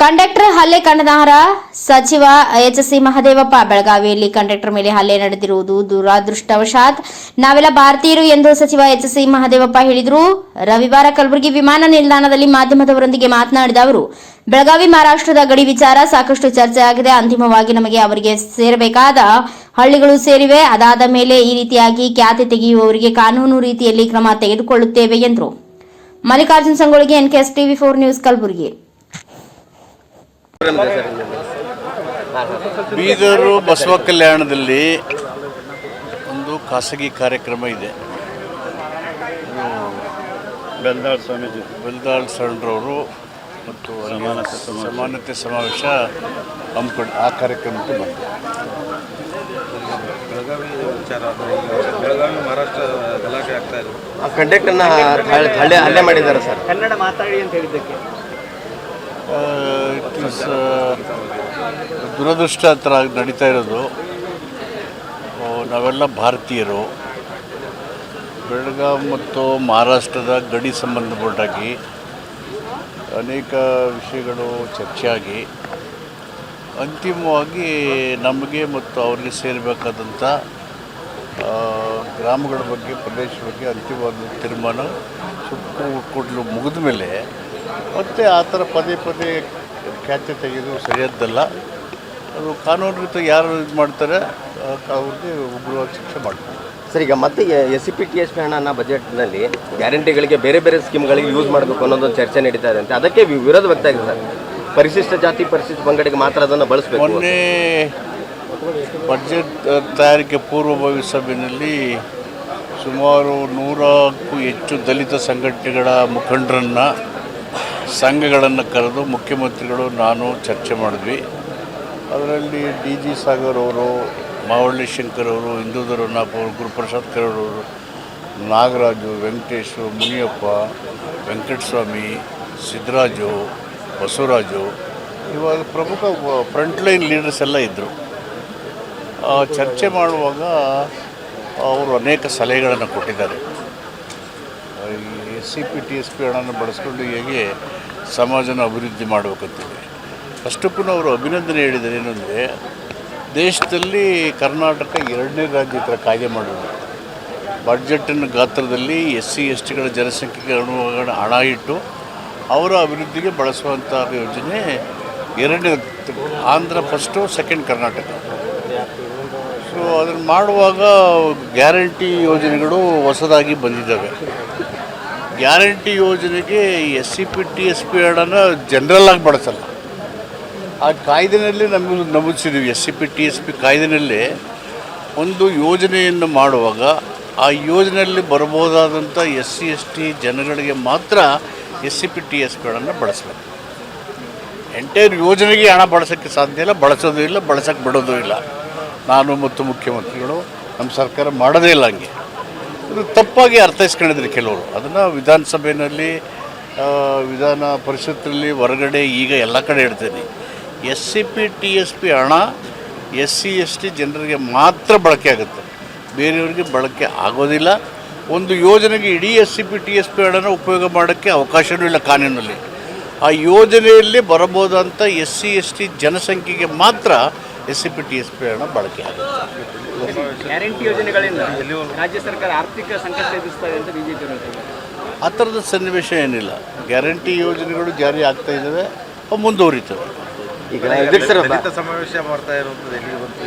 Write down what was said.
Conductor ಹಲ್ಲೆ ಕಂಡನಹರ ಸಚಿವ H C Mahadevappa, ಬೆಳಗಾವಿಯಲ್ಲಿ ಕಂಡಕ್ಟರ್ ಮೇಲೆ ಹಲ್ಲೆ ನಡೆದಿರುವುದು ದುರಾದೃಷ್ಟವಶಾತ್. ನಾವೆಲ್ಲ ಭಾರತೀಯರು ಎಂದು ಸಚಿವ ಎಚ್ ಸಿ ಮಹದೇವಪ್ಪ ಹೇಳಿದರು. ರವಿವಾರ ಕಲಬುರಗಿ ವಿಮಾನ ನಿಲ್ದಾಣದಲ್ಲಿ ಮಾಧ್ಯಮದವರೊಂದಿಗೆ ಮಾತನಾಡಿದ ಅವರು, ಬೆಳಗಾವಿ ಮಹಾರಾಷ್ಟ್ರದ ಗಡಿ ವಿಚಾರ ಸಾಕಷ್ಟು ಚರ್ಚೆ ಆಗಿದೆ. ಅಂತಿಮವಾಗಿ ನಮಗೆ ಅವರಿಗೆ ಸೇರಬೇಕಾದ ಹಳ್ಳಿಗಳು ಸೇರಿವೆ. ಅದಾದ ಮೇಲೆ ಈ ರೀತಿಯಾಗಿ ಖ್ಯಾತಿ ತೆಗೆಯುವವರಿಗೆ ಕಾನೂನು ರೀತಿಯಲ್ಲಿ ಕ್ರಮ ತೆಗೆದುಕೊಳ್ಳುತ್ತೇವೆ ಎಂದರು. Mallikarjun ಸಂಗೊಳ್ಳಿಗೆ NKS TV four news Kalaburagi. Bidar Basava ಕಲ್ಯಾಣದಲ್ಲಿ ಒಂದು ಖಾಸಗಿ ಕಾರ್ಯಕ್ರಮ ಇದೆ. ಬೆಲ್ದಾಳ್ ಸ್ವಾಮೀಜಿ ಬೆಲ್ದಾಳ್ ಸಣ್ಣರವರು ಮತ್ತು ಸಮಾನತೆ ಸಮಾವೇಶ. ಹಮ್ಮಿಕೊಂಡು ಆ ಕಾರ್ಯಕ್ರಮಕ್ಕೆ ಬಂದೆ ಆ ಕಂಡಕ್ಟರ್ನ ಹಲ್ಲೆ ಮಾಡಿದ್ದಾರೆ ಸರ್. ಕನ್ನಡ ಮಾತಾಡಿ ಅಂತ ಹೇಳಿದ್ದಕ್ಕೆ. ಇಸ್ ದುರದೃಷ್ಟ ಥರ ನಡೀತಾ ಇರೋದು ನಾವೆಲ್ಲ ಭಾರತೀಯರು. ಬೆಳಗಾವಿ ಮತ್ತು ಮಹಾರಾಷ್ಟ್ರದ ಗಡಿ ಸಂಬಂಧಪಟ್ಟಾಗಿ ಅನೇಕ ವಿಷಯಗಳು ಚರ್ಚೆಯಾಗಿ, ಅಂತಿಮವಾಗಿ ನಮಗೆ ಮತ್ತು ಅವರಿಗೆ ಸೇರಬೇಕಾದಂಥ ಗ್ರಾಮಗಳ ಬಗ್ಗೆ ಪ್ರದೇಶ ಬಗ್ಗೆ ಅಂತಿಮವಾದ ತೀರ್ಮಾನ ಸುಪ್ರೀಂ ಕೋರ್ಟ್ಲು ಮುಗಿದ ಮೇಲೆ ಮತ್ತೆ ಆ ಥರ ಪದೇ ಪದೇ ಖ್ಯಾತೆ ತೆಗೆದು ಸರಿಯದ್ದಲ್ಲ. ಅದು ಕಾನೂನು ರೀತಿ ಯಾರು ಇದು ಮಾಡ್ತಾರೆ ಅವ್ರಿಗೆ ಒಬ್ಬರು ಶಿಕ್ಷೆ ಮಾಡ್ತಾರೆ. ಸರ್ ಈಗ ಮತ್ತೆ S C P T S P ಹಣನ ಬಜೆಟ್ನಲ್ಲಿ ಗ್ಯಾರಂಟಿಗಳಿಗೆ ಬೇರೆ ಬೇರೆ ಸ್ಕೀಮ್ಗಳಿಗೆ ಯೂಸ್ ಮಾಡಬೇಕು ಅನ್ನೋದೊಂದು ಚರ್ಚೆ ನಡೀತಾ ಇದೆ ಅಂತ. ಅದಕ್ಕೆ ವಿರೋಧ ವ್ಯಕ್ತ ಆಗಿದೆ ಸರ್. ಪರಿಶಿಷ್ಟ ಜಾತಿ ಪರಿಶಿಷ್ಟ ಪಂಗಡಿಗೆ ಮಾತ್ರ ಅದನ್ನು ಬಳಸಬೇಕು ಬಜೆಟ್ ತಯಾರಿಕೆ ಪೂರ್ವಭಾವಿ ಸಭೆಯಲ್ಲಿ ಸುಮಾರು ನೂರಕ್ಕೂ ಹೆಚ್ಚು ದಲಿತ ಸಂಘಟನೆಗಳ ಮುಖಂಡರನ್ನು ಸಂಘಗಳನ್ನು ಕರೆದು ಮುಖ್ಯಮಂತ್ರಿಗಳು ನಾನು ಚರ್ಚೆ ಮಾಡಿದ್ವಿ. ಅದರಲ್ಲಿ ಡಿ ಜಿ ಸಾಗರ್ ಅವರು, ಮಾವಳ್ಳಿ ಶಂಕರ್ ಅವರು, ಹಿಂದೂ ಧರ್ಮನಾಥ್ ಅವರು ಗುರುಪ್ರಸಾದ್ ಕರಡವರು ನಾಗರಾಜು, ವೆಂಕಟೇಶು, ಮುನಿಯಪ್ಪ, ವೆಂಕಟಸ್ವಾಮಿ ಸಿದ್ದರಾಜು ಬಸವರಾಜು, ಇವಾಗ ಪ್ರಮುಖ ಫ್ರಂಟ್ ಲೈನ್ ಲೀಡರ್ಸ್ ಎಲ್ಲ ಇದ್ದರು ಚರ್ಚೆ ಮಾಡುವಾಗ ಅವರು ಅನೇಕ ಸಲಹೆಗಳನ್ನು ಕೊಟ್ಟಿದ್ದಾರೆ. C P T S P ಹಣನ ಬಳಸ್ಕೊಂಡು ಹೇಗೆ ಸಮಾಜನ ಅಭಿವೃದ್ಧಿ ಮಾಡಬೇಕಂತೇಳಿ ಅಷ್ಟಕ್ಕೂ ಅವರು ಅಭಿನಂದನೆ ಹೇಳಿದ್ದಾರೆ ಏನಂದರೆ, ದೇಶದಲ್ಲಿ ಕರ್ನಾಟಕ ಎರಡನೇ ರಾಜ್ಯ ಥರ ಕಾಯ್ದೆ ಮಾಡಿದ್ರು. ಬಡ್ಜೆಟ್ಟಿನ ಗಾತ್ರದಲ್ಲಿ ಎಸ್ ಸಿ, ಎಸ್ ಟಿಗಳ ಜನಸಂಖ್ಯೆಗೆ ಅನುಗುಣ ಹಣ ಇಟ್ಟು ಅವರ ಅಭಿವೃದ್ಧಿಗೆ ಬಳಸುವಂಥ ಯೋಜನೆ ಎರಡನೇ, Andhra first, second Karnataka. So ಅದನ್ನು ಮಾಡುವಾಗ ಗ್ಯಾರಂಟಿ ಯೋಜನೆಗಳು ಹೊಸದಾಗಿ ಬಂದಿದ್ದಾವೆ. ಗ್ಯಾರಂಟಿ ಯೋಜನೆಗೆ S C P, T S P ಹಣನ ಜನರಲ್ ಆಗಿ ಬಳಸಲ್ಲ. ಆ ಕಾಯ್ದೆನಲ್ಲಿ ನಮಗೆ ನಮೂದಿಸಿದ್ದೀವಿ S C P, T S P ಕಾಯ್ದೆನಲ್ಲಿ ಒಂದು ಯೋಜನೆಯನ್ನು ಮಾಡುವಾಗ ಆ ಯೋಜನೆಯಲ್ಲಿ ಬರಬಹುದಾದಂಥ ಎಸ್ ಸಿ, ಎಸ್ ಟಿ ಜನಗಳಿಗೆ ಮಾತ್ರ S C P, T S ಪಿಗಳನ್ನು ಬಳಸಬೇಕು. ಎಂಟೈರ್ ಯೋಜನೆಗೆ ಹಣ ಬಳಸೋಕ್ಕೆ ಸಾಧ್ಯ ಇಲ್ಲ, ಬಳಸೋದು ಇಲ್ಲ, ಬಳಸೋಕ್ಕೆ ಬಿಡೋದು ಇಲ್ಲ. ನಾನು ಮತ್ತು ಮುಖ್ಯಮಂತ್ರಿಗಳು, ನಮ್ಮ ಸರ್ಕಾರ ಮಾಡೋದೇ ಇಲ್ಲ ಹಂಗೆ. ತಪ್ಪಾಗಿ ಅರ್ಥೈಸ್ಕೊಂಡಿದ್ರು ಕೆಲವರು. ಅದನ್ನು ವಿಧಾನಸಭೆಯಲ್ಲಿ ವಿಧಾನ ಪರಿಷತ್ತಿನಲ್ಲಿ ಹೊರಗಡೆ ಈಗ ಎಲ್ಲ ಕಡೆ ಇಡ್ತೀನಿ S C P, T S P ಹಣ, ಎಸ್ ಸಿ, ಎಸ್ ಟಿ ಜನರಿಗೆ ಮಾತ್ರ ಬಳಕೆ ಆಗುತ್ತೆ. ಬೇರೆಯವರಿಗೆ ಬಳಕೆ ಆಗೋದಿಲ್ಲ. ಒಂದು ಯೋಜನೆಗೆ ಇಡೀ S C P, T S P ಹಣನ ಉಪಯೋಗ ಮಾಡೋಕ್ಕೆ ಅವಕಾಶವೂ ಇಲ್ಲ ಕಾನೂನಲ್ಲಿ. ಆ ಯೋಜನೆಯಲ್ಲಿ ಬರಬಹುದಂಥ ಎಸ್ ಸಿ, ಎಸ್ ಟಿ ಜನಸಂಖ್ಯೆಗೆ ಮಾತ್ರ S C P T S P ಹಣ ಬಳಕೆ ಆಗುತ್ತೆ ಗ್ಯಾರಂಟಿ ಯೋಜನೆಗಳಿಂದ ರಾಜ್ಯ ಸರ್ಕಾರ ಆರ್ಥಿಕ ಸಂಕಷ್ಟ ಎದುರಿಸ್ತದೆ ಅಂತ ಬಿಜೆಪಿ ಆ ಥರದ ಸನ್ನಿವೇಶ ಏನಿಲ್ಲ. ಗ್ಯಾರಂಟಿ ಯೋಜನೆಗಳು ಜಾರಿ ಆಗ್ತಾ ಇದ್ದಾವೆ ಮುಂದುವರಿತವೆ. ಈಗ ಸಮಾವೇಶ ಮಾಡ್ತಾ ಇರುವಂಥದ್ದು ಎಲ್ಲಿ ಬಂತು?